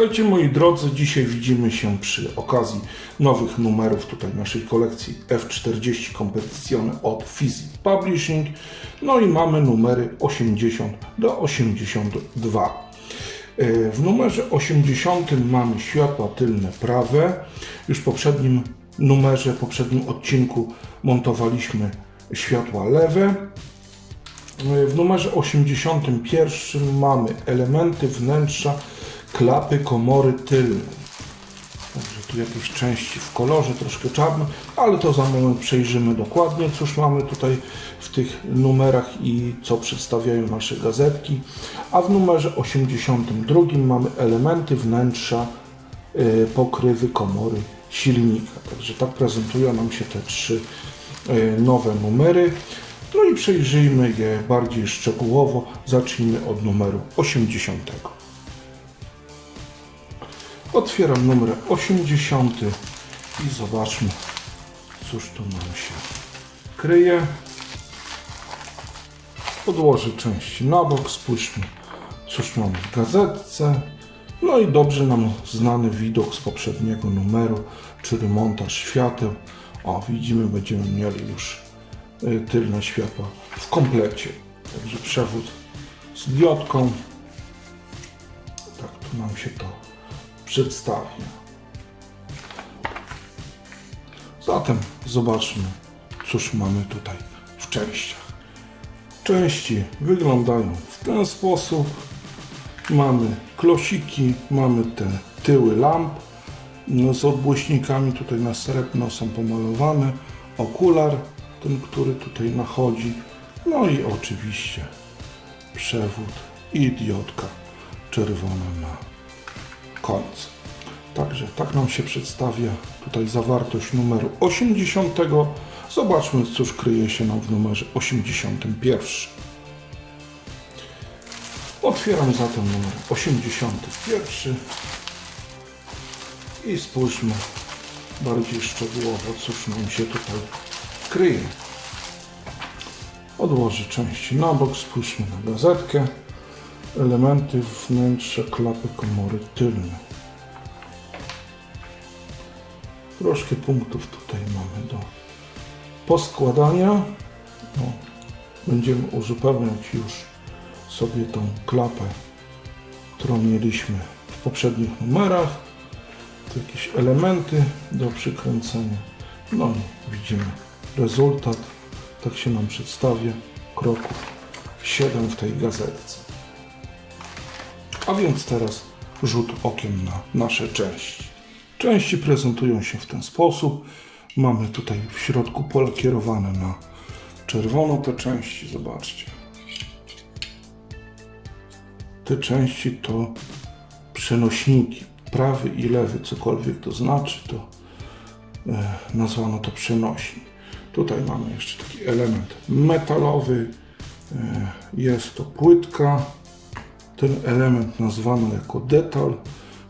Witajcie moi drodzy, dzisiaj widzimy się przy okazji nowych numerów tutaj naszej kolekcji F40 Competizione od Fizi Publishing. No i mamy numery 80 do 82. E, W numerze 80 mamy światła tylne prawe. Już w poprzednim numerze, poprzednim odcinku montowaliśmy światła lewe. W numerze 81 mamy elementy wnętrza klapy komory tylnej. Także tu jakieś części w kolorze, troszkę czarnym, ale to za moment przejrzymy dokładnie, cóż mamy tutaj w tych numerach i co przedstawiają nasze gazetki. A w numerze 82 mamy elementy wnętrza y, pokrywy komory silnika. Także tak prezentują nam się te trzy y, nowe numery. No i przejrzyjmy je bardziej szczegółowo. Zacznijmy od numeru 80. Otwieram numer 80 i zobaczmy, cóż tu nam się kryje. Podłożę części na bok, spójrzmy, cóż mamy w gazetce. No i dobrze nam znany widok z poprzedniego numeru, czyli montaż świateł. O, widzimy, będziemy mieli już y, tylne światła w komplecie. Także przewód z diodką. Tak tu nam się to przedstawia. Zatem zobaczmy, cóż mamy tutaj w częściach. Części wyglądają w ten sposób. Mamy klosiki, mamy te tyły lamp no, z odbłyśnikami. Tutaj na srebrno są pomalowane. Okular, ten, który tutaj nachodzi. No i oczywiście przewód i diodka czerwona na Także tak nam się przedstawia tutaj zawartość numeru 80. Zobaczmy, cóż kryje się nam w numerze 81. Otwieram zatem numer 81 i spójrzmy bardziej szczegółowo, cóż nam się tutaj kryje. Odłożę części na bok, spójrzmy na gazetkę. Elementy wnętrza klapy komory tylnej. Troszkę punktów tutaj mamy do poskładania. No, będziemy uzupełniać już sobie tą klapę, którą mieliśmy w poprzednich numerach. Tu jakieś elementy do przykręcenia. No i widzimy rezultat. Tak się nam przedstawia. Kroków 7 w tej gazetce. A więc teraz rzut okiem na nasze części. Części prezentują się w ten sposób. Mamy tutaj w środku pole kierowane na czerwono te części, zobaczcie. Te części to przenośniki, prawy i lewy, cokolwiek to znaczy, to e, nazwano to przenośnik. Tutaj mamy jeszcze taki element metalowy, e, jest to płytka. Ten element nazwano jako detal,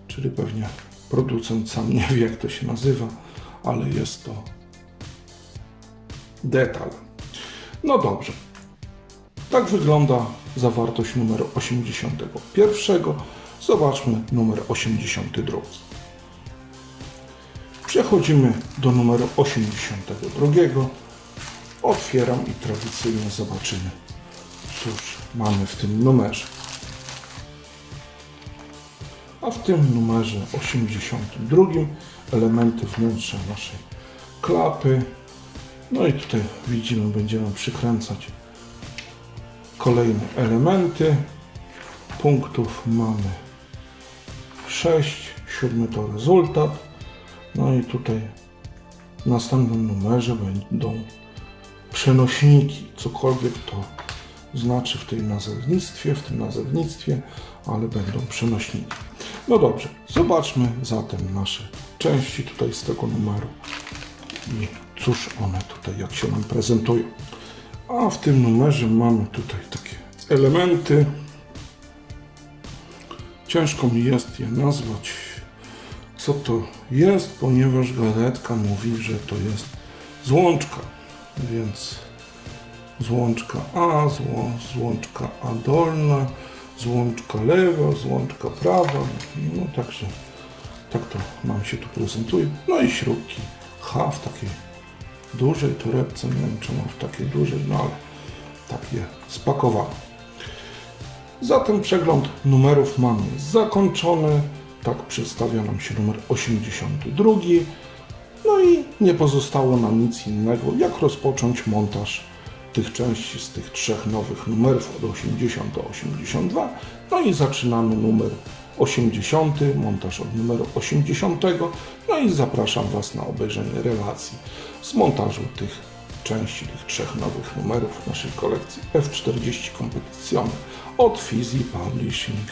czyli pewnie producent sam nie wie jak to się nazywa, ale jest to detal. No dobrze. Tak wygląda zawartość numeru 81. Zobaczmy numer 82. Przechodzimy do numeru 82. Otwieram i tradycyjnie zobaczymy, cóż mamy w tym numerze. A w tym numerze 82 elementy wnętrza naszej klapy. No i tutaj widzimy, będziemy przykręcać kolejne elementy. Punktów mamy 6, siódmy to rezultat. No i tutaj w następnym numerze będą przenośniki, cokolwiek to znaczy w tym nazewnictwie, w tym nazewnictwie, ale będą przenośniki. No dobrze, zobaczmy zatem nasze części tutaj z tego numeru i cóż one tutaj, jak się nam prezentują. A w tym numerze mamy tutaj takie elementy. Ciężko mi jest je nazwać, co to jest, ponieważ gazetka mówi, że to jest złączka, więc złączka A, zło, złączka A dolna, złączka lewa, złączka prawa. No także tak to nam się tu prezentuje. No i śrubki H w takiej dużej torebce. Nie wiem, czy w takiej dużej, no ale tak je spakowałem. Zatem przegląd numerów mamy zakończony. Tak przedstawia nam się numer 82. No i nie pozostało nam nic innego, jak rozpocząć montaż tych części z tych trzech nowych numerów od 80 do 82. No i zaczynamy numer 80, montaż od numeru 80. No i zapraszam Was na obejrzenie relacji z montażu tych części, tych trzech nowych numerów naszej kolekcji F40 Competizione od Fizi Publishing.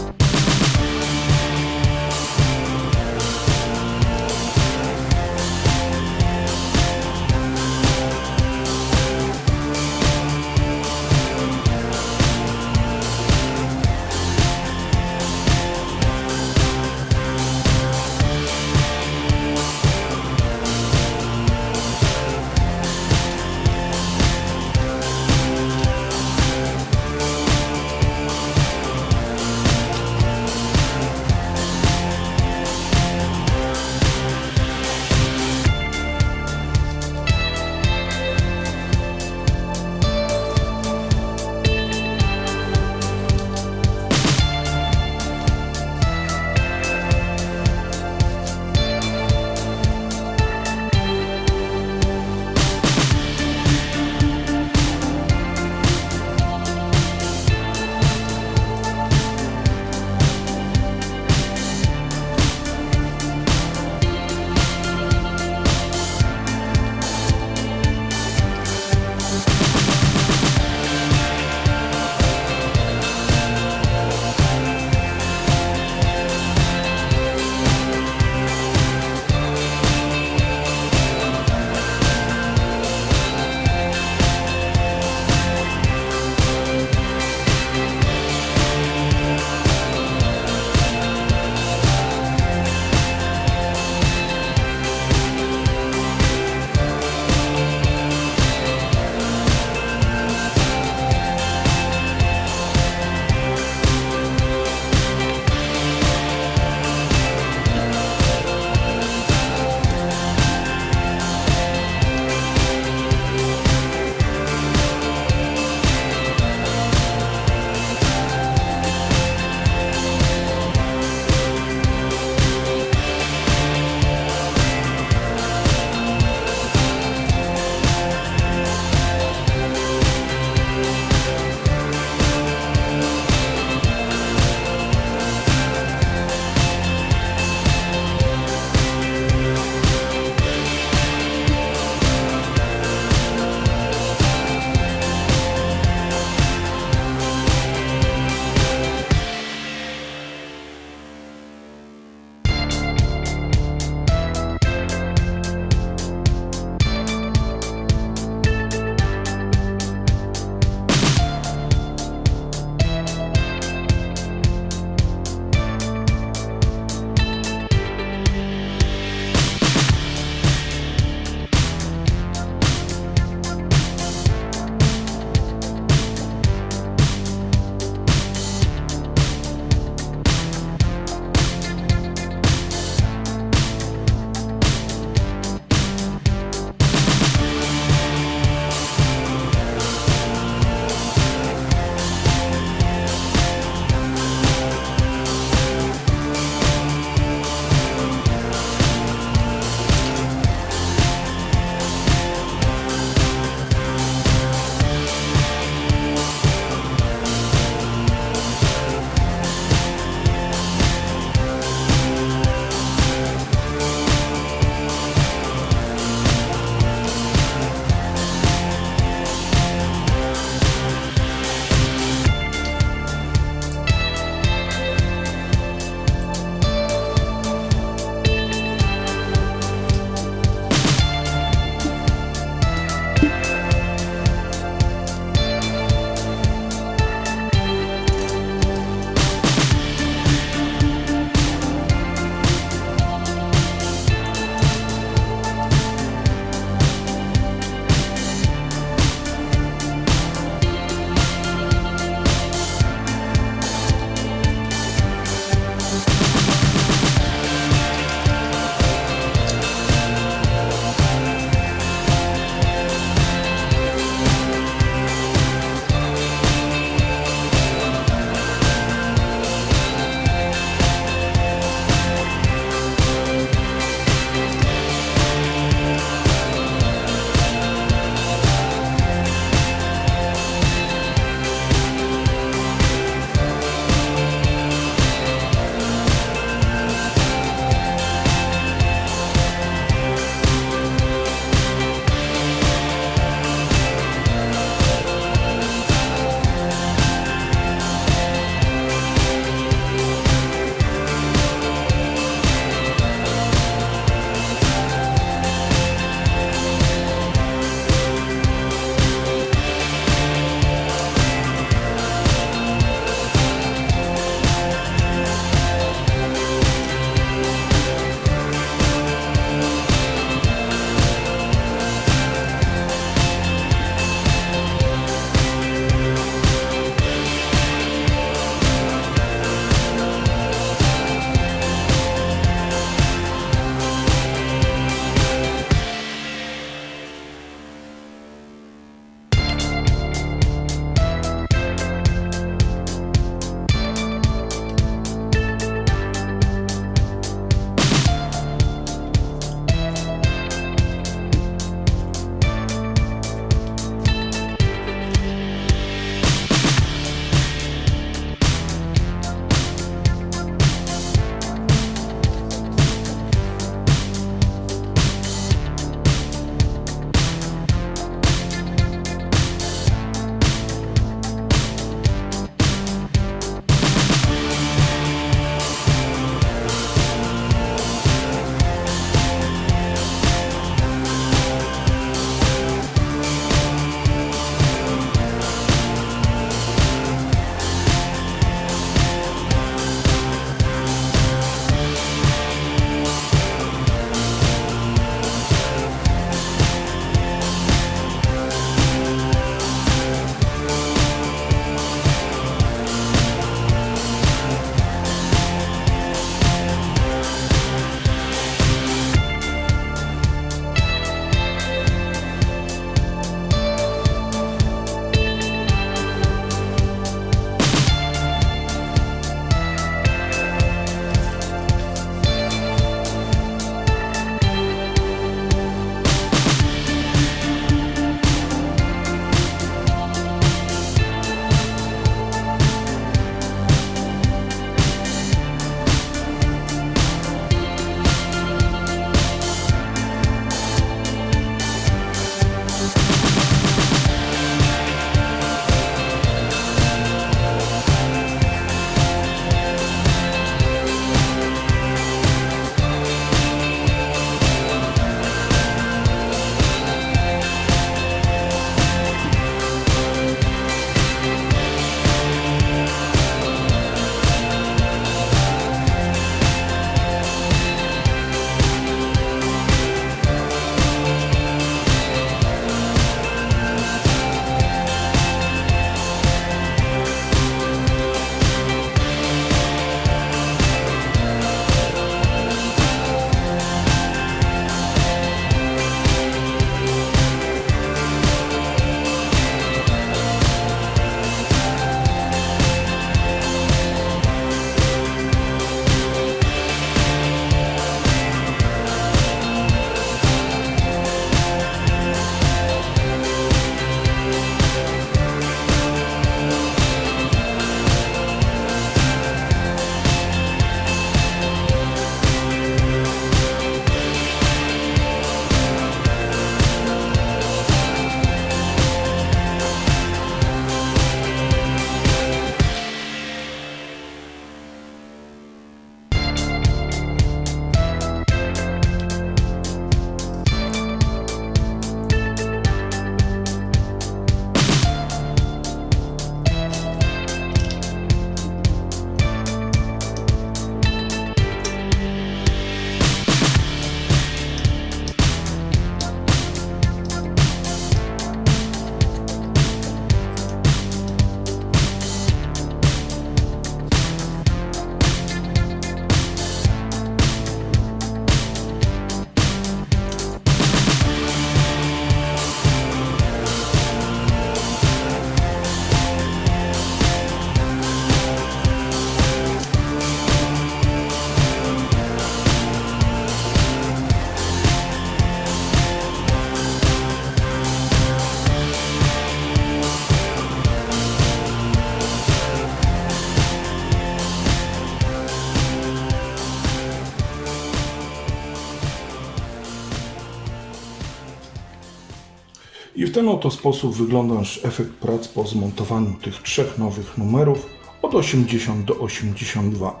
I w ten oto sposób wygląda nasz efekt prac po zmontowaniu tych trzech nowych numerów od 80 do 82.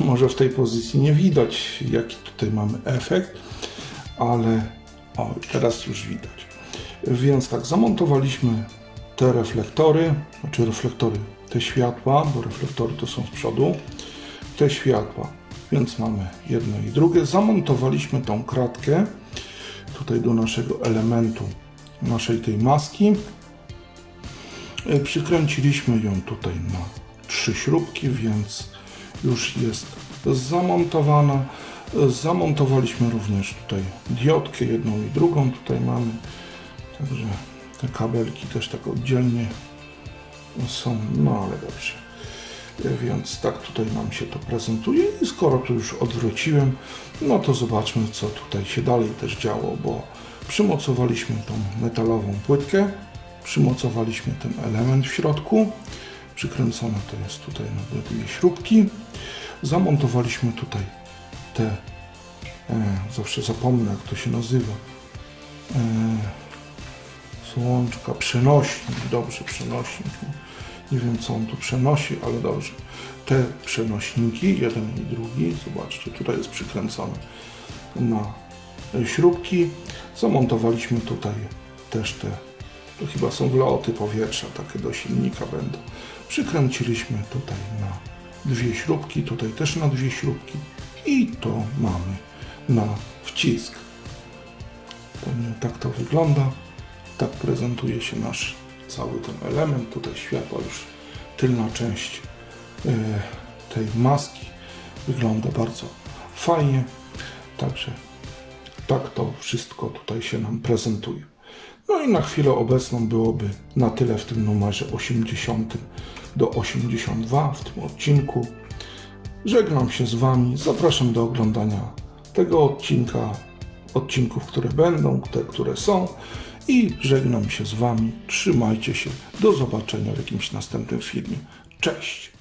Może w tej pozycji nie widać, jaki tutaj mamy efekt, ale o, teraz już widać. Więc tak, zamontowaliśmy te reflektory, znaczy reflektory, te światła, bo reflektory to są z przodu, te światła, więc mamy jedno i drugie. Zamontowaliśmy tą kratkę tutaj do naszego elementu, naszej tej maski. E, Przykręciliśmy ją tutaj na trzy śrubki, więc już jest zamontowana. E, Zamontowaliśmy również tutaj diodkę, jedną i drugą tutaj mamy. Także te kabelki też tak oddzielnie są, no ale dobrze. E, Więc tak tutaj nam się to prezentuje i skoro tu już odwróciłem, no to zobaczmy co tutaj się dalej też działo, bo przymocowaliśmy tą metalową płytkę, przymocowaliśmy ten element w środku, przykręcone to jest tutaj na dwie śrubki, zamontowaliśmy tutaj te, e, zawsze zapomnę jak to się nazywa, e, Słączka, przenośnik, dobrze, przenośnik. Nie wiem, co on tu przenosi, ale dobrze. Te przenośniki, jeden i drugi, zobaczcie, tutaj jest przykręcone na śrubki. Zamontowaliśmy tutaj też te, to chyba są wloty powietrza, takie do silnika będą. Przykręciliśmy tutaj na dwie śrubki, tutaj też na dwie śrubki i to mamy na wcisk. Tak to wygląda. Tak prezentuje się nasz cały ten element. Tutaj światła już tylna część e, tej maski wygląda bardzo fajnie. Także tak to wszystko tutaj się nam prezentuje. No i na chwilę obecną byłoby na tyle w tym numerze 80 do 82 w tym odcinku. Żegnam się z Wami. Zapraszam do oglądania tego odcinka, odcinków, które będą, te, które są. I żegnam się z Wami. Trzymajcie się. Do zobaczenia w jakimś następnym filmie. Cześć!